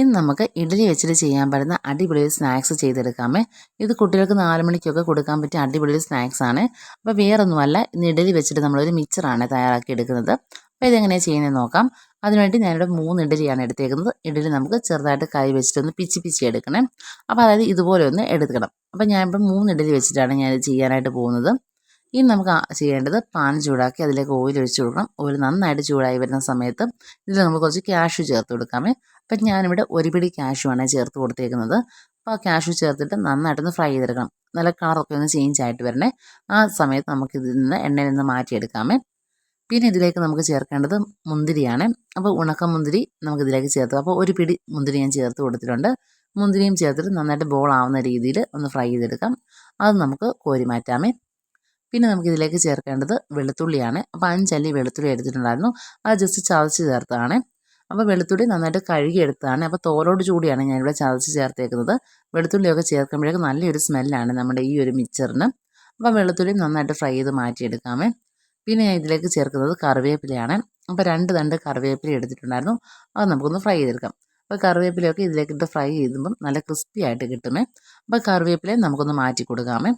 ഇന്ന് നമുക്ക് ഇഡ്ഡലി വെച്ചിട്ട് ചെയ്യാൻ പറ്റുന്ന അടിപൊളി സ്നാക്സ് ചെയ്തെടുക്കാമേ. ഇത് കുട്ടികൾക്ക് നാല് മണിക്കൊക്കെ കൊടുക്കാൻ പറ്റിയ അടിപൊളി സ്നാക്സ് ആണ്. അപ്പോൾ വേറൊന്നുമല്ല ഇന്ന് ഇഡ്ഡലി വെച്ചിട്ട് നമ്മളൊരു മിക്സറാണ് തയ്യാറാക്കി എടുക്കുന്നത്. അപ്പോൾ ഇതെങ്ങനെയാണ് ചെയ്യുന്നത് നോക്കാം. അതിനുവേണ്ടി ഞാനിവിടെ മൂന്ന് ഇഡ്ഡലിയാണ് എടുത്തേക്കുന്നത്. ഇഡ്ഡലി നമുക്ക് ചെറുതായിട്ട് കൈ വെച്ചിട്ടൊന്ന് പിച്ചി പിച്ചി എടുക്കണം. അപ്പോൾ അതായത് ഇതുപോലെ ഒന്ന് എടുക്കണം. അപ്പോൾ ഞാനിപ്പോൾ മൂന്ന് ഇഡ്ഡലി വെച്ചിട്ടാണ് ഞാൻ ചെയ്യാനായിട്ട് പോകുന്നത്. ഇനി നമുക്ക് ചെയ്യേണ്ടത് പാൻ ചൂടാക്കി അതിലേക്ക് ഓയിൽ ഒഴിച്ച് കൊടുക്കണം. ഓയിൽ നന്നായിട്ട് ചൂടായി വരുന്ന സമയത്ത് ഇതിൽ നമുക്ക് കുറച്ച് ക്യാഷ് ചേർത്ത് കൊടുക്കാമേ. അപ്പം ഞാനിവിടെ ഒരു പിടി ആണ് ചേർത്ത് കൊടുത്തേക്കുന്നത്. അപ്പോൾ ആ കാഷ്യു ചേർത്തിട്ട് നന്നായിട്ടൊന്ന് ഫ്രൈ ചെയ്തെടുക്കണം. നല്ല കളറൊക്കെ ഒന്ന് ചേഞ്ച് ആയിട്ട് വരണേ. ആ സമയത്ത് നമുക്ക് ഇതിൽ നിന്ന് എണ്ണയിൽ നിന്ന് മാറ്റിയെടുക്കാമേ. പിന്നെ ഇതിലേക്ക് നമുക്ക് ചേർക്കേണ്ടത് മുന്തിരിയാണ്. അപ്പോൾ ഉണക്ക മുന്തിരി നമുക്ക് ഇതിലേക്ക് ചേർത്ത് അപ്പോൾ ഒരു പിടി മുന്തിരി ഞാൻ ചേർത്ത് കൊടുത്തിട്ടുണ്ട്. മുന്തിരിയും ചേർത്തിട്ട് നന്നായിട്ട് ബോൾ ആവുന്ന രീതിയിൽ ഒന്ന് ഫ്രൈ ചെയ്തെടുക്കാം. അത് നമുക്ക് കോരി മാറ്റാമേ. പിന്നെ നമുക്ക് ഇതിലേക്ക് ചേർക്കേണ്ടത് വെളുത്തുള്ളിയാണ്. അപ്പോൾ അഞ്ചല്ലി വെളുത്തുള്ളി എടുത്തിട്ടുണ്ടായിരുന്നു. അത് ജസ്റ്റ് ചതച്ച് ചേർത്താണ്. അപ്പോൾ വെളുത്തുള്ളി നന്നായിട്ട് കഴുകിയെടുത്തതാണ് അപ്പോൾ തോലോട് ചൂടിയാണ് ഞാനിവിടെ ചതച്ച് ചേർത്തേക്കുന്നത്. വെളുത്തുള്ളിയൊക്കെ ചേർക്കുമ്പോഴേക്കും നല്ലൊരു സ്മെല്ലാണ് നമ്മുടെ ഈ ഒരു മിക്സറിന്. അപ്പോൾ വെളുത്തുള്ളി നന്നായിട്ട് ഫ്രൈ ചെയ്ത് മാറ്റിയെടുക്കാമേ. പിന്നെ ഞാൻ ഇതിലേക്ക് ചേർക്കുന്നത് കറിവേപ്പിലയാണ്. അപ്പോൾ രണ്ട് തണ്ട് കറിവേപ്പില എടുത്തിട്ടുണ്ടായിരുന്നു. അത് നമുക്കൊന്ന് ഫ്രൈ ചെയ്തെടുക്കാം. അപ്പോൾ കറിവേപ്പിലയൊക്കെ ഇതിലേക്കിട്ട് ഫ്രൈ ചെയ്യുമ്പം നല്ല ക്രിസ്പി ആയിട്ട് കിട്ടുമേ. അപ്പോൾ കറിവേപ്പിലയും നമുക്കൊന്ന് മാറ്റി കൊടുക്കാമേ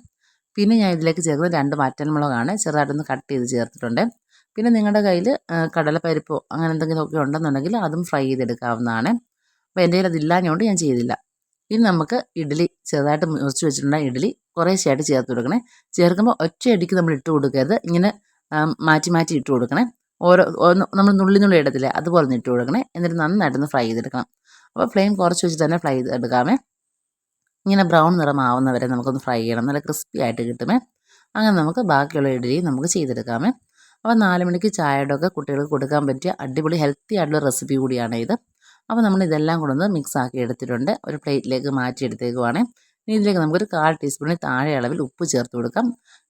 പിന്നെ ഞാൻ ഇതിലേക്ക് ചേർക്കുന്നത് രണ്ട് വറ്റൽമുളകാണ് ചെറുതായിട്ടൊന്ന് കട്ട് ചെയ്ത് ചേർത്തിട്ടുണ്ട്. പിന്നെ നിങ്ങളുടെ കയ്യിൽ കടലപ്പരിപ്പോ അങ്ങനെ എന്തെങ്കിലുമൊക്കെ ഉണ്ടെന്നുണ്ടെങ്കിൽ അതും ഫ്രൈ ചെയ്തെടുക്കാവുന്നതാണ്. അപ്പോൾ എന്റെ കയ്യിൽ അതില്ലാഞ്ഞുകൊണ്ട് ഞാൻ ചെയ്തില്ല. ഇനി നമുക്ക് ഇഡ്ഡലി ചെറുതായിട്ട് മുറിച്ച് വെച്ചിട്ടുള്ള ഇഡ്ഡലി കുറേശ്ശെയായിട്ട് ചേർത്ത് കൊടുക്കണേ. ചേർക്കുമ്പോൾ ഒറ്റയടിക്ക് നമ്മൾ ഇട്ട് കൊടുക്കരുത്. ഇങ്ങനെ മാറ്റി മാറ്റി ഇട്ട് കൊടുക്കണേ. ഓരോ നമ്മൾ നുള്ളി നുള്ളി ഇടത്തില്ലേ അതുപോലെ ഇട്ട് കൊടുക്കണേ. എന്നിട്ട് നന്നായിട്ടൊന്ന് ഫ്രൈ ചെയ്തെടുക്കണം. അപ്പോൾ ഫ്ലെയിം കുറച്ച് വെച്ചിട്ട് തന്നെ ഫ്രൈ ചെയ്തെടുക്കാമേ. ഇങ്ങനെ ബ്രൗൺ നിറമാവുന്ന വരെ നമുക്കൊന്ന് ഫ്രൈ ചെയ്യണം. നല്ല ക്രിസ്പി ആയിട്ട് കിട്ടുമേ. അങ്ങനെ നമുക്ക് ബാക്കിയുള്ള ഇഡലി നമുക്ക് ചെയ്തെടുക്കാമേ. അപ്പോൾ നാല് മണിക്ക് ചായയുടെ ഒക്കെ കുട്ടികൾക്ക് കൊടുക്കാൻ പറ്റിയ അടിപൊളി ഹെൽത്തി ആയിട്ടുള്ള റെസിപ്പി കൂടിയാണ് ഇത്. അപ്പോൾ നമ്മൾ ഇതെല്ലാം കൂടെ ഒന്ന് മിക്സ് ആക്കി എടുത്തിട്ടുണ്ട്. ഒരു പ്ലേറ്റിലേക്ക് മാറ്റി എടുത്തേക്കുവാണ് ഇനി ഇതിലേക്ക് നമുക്കൊരു കാൽ ടീസ്പൂണിൽ താഴെ അളവിൽ ഉപ്പ് ചേർത്ത് കൊടുക്കാം.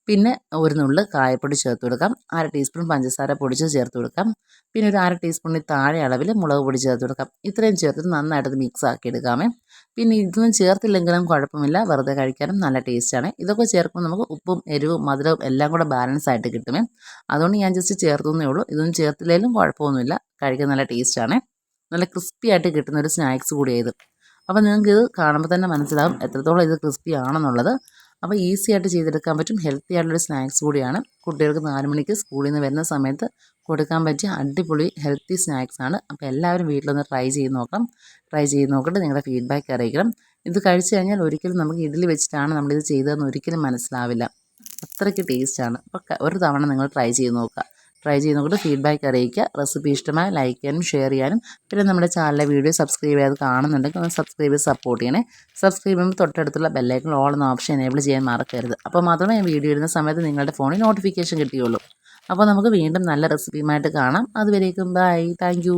പിന്നെ ഒരു നുള്ള് കായപ്പൊടി ചേർത്ത് കൊടുക്കാം. അര ടീസ്പൂൺ പഞ്ചസാര പൊടിച്ച് ചേർത്ത് കൊടുക്കാം. പിന്നെ ഒരു അര ടീസ്പൂണിൽ താഴെ അളവിൽ മുളക് പൊടി ചേർത്ത് കൊടുക്കാം. ഇത്രയും ചേർത്തിട്ട് നന്നായിട്ട് മിക്സ് ആക്കി എടുക്കാമേ. പിന്നെ ഇതൊന്നും ചേർത്തില്ലെങ്കിലും കുഴപ്പമില്ല. വെറുതെ കഴിക്കാനും നല്ല ടേസ്റ്റാണ് ഇതൊക്കെ ചേർക്കുമ്പോൾ നമുക്ക് ഉപ്പും എരിവും മധുരവും എല്ലാം കൂടെ ബാലൻസ് ആയിട്ട് കിട്ടുമേ. അതുകൊണ്ട് ഞാൻ ജസ്റ്റ് ചേർത്തുന്നേ ഉള്ളൂ. ഇതൊന്നും ചേർത്തില്ലെങ്കിലും കുഴപ്പമൊന്നുമില്ല. കഴിക്കാൻ നല്ല ടേസ്റ്റാണ് നല്ല ക്രിസ്പി ആയിട്ട് കിട്ടുന്ന ഒരു സ്നാക്സ് കൂടിയായത് അപ്പോൾ നിങ്ങൾക്ക് ഇത് കാണുമ്പോൾ തന്നെ മനസ്സിലാവും എത്രത്തോളം ഇത് ക്രിസ്പി ആണെന്നുള്ളത്. അപ്പോൾ ഈസി ആയിട്ട് ചെയ്തെടുക്കാൻ പറ്റും ഹെൽത്തി ആയിട്ടുള്ളൊരു സ്നാക്സ് കൂടിയാണ്. കുട്ടികൾക്ക് നാല് മണിക്ക് സ്കൂളിൽ നിന്ന് വരുന്ന സമയത്ത് കൊടുക്കാൻ പറ്റിയ അടിപൊളി ഹെൽത്തി സ്നാക്സ് ആണ്. അപ്പോൾ എല്ലാവരും വീട്ടിലൊന്ന് ട്രൈ ചെയ്ത് നോക്കാം ട്രൈ ചെയ്ത് നോക്കിയിട്ട് നിങ്ങളുടെ ഫീഡ്ബാക്ക് അറിയിക്കണം. ഇത് കഴിച്ചു കഴിഞ്ഞാൽ ഒരിക്കലും നമുക്ക് ഇഡ്ഡലി വെച്ചിട്ടാണ് നമ്മളിത് ചെയ്തതെന്ന് ഒരിക്കലും മനസ്സിലാവില്ല. അത്രയ്ക്ക് ടേസ്റ്റാണ് അപ്പോൾ ഒരു തവണ നിങ്ങൾ ട്രൈ ചെയ്ത് നോക്കുക. ട്രൈ ചെയ്ത് നോക്കിയിട്ട് ഫീഡ്ബാക്ക് അറിയിക്കുക. റെസിപ്പി ഇഷ്ടമായ ലൈക്ക് ചെയ്യാനും ഷെയർ ചെയ്യാനും. പിന്നെ നമ്മുടെ ചാനലിലെ വീഡിയോ സബ്സ്ക്രൈബ് ചെയ്ത് കാണുന്നുണ്ടെങ്കിൽ ഒന്ന് സബ്സ്ക്രൈബ് ചെയ്ത് സപ്പോർട്ട് ചെയ്യണേ. സബ്സ്ക്രൈബ് ചെയ്യുമ്പോൾ തൊട്ടടുത്തുള്ള ബെല്ലൈക്കൺ ഓൾ എന്ന ഓപ്ഷൻ എനേബിൾ ചെയ്യാൻ മറക്കരുത്. അപ്പോൾ മാത്രമേ വീഡിയോ ഇടുന്ന സമയത്ത് നിങ്ങളുടെ ഫോണിൽ നോട്ടിഫിക്കേഷൻ കിട്ടുകയുള്ളൂ അപ്പോൾ നമുക്ക് വീണ്ടും നല്ല റെസിപ്പിയുമായിട്ട് കാണാം. അതുവരേക്കും ബൈ താങ്ക്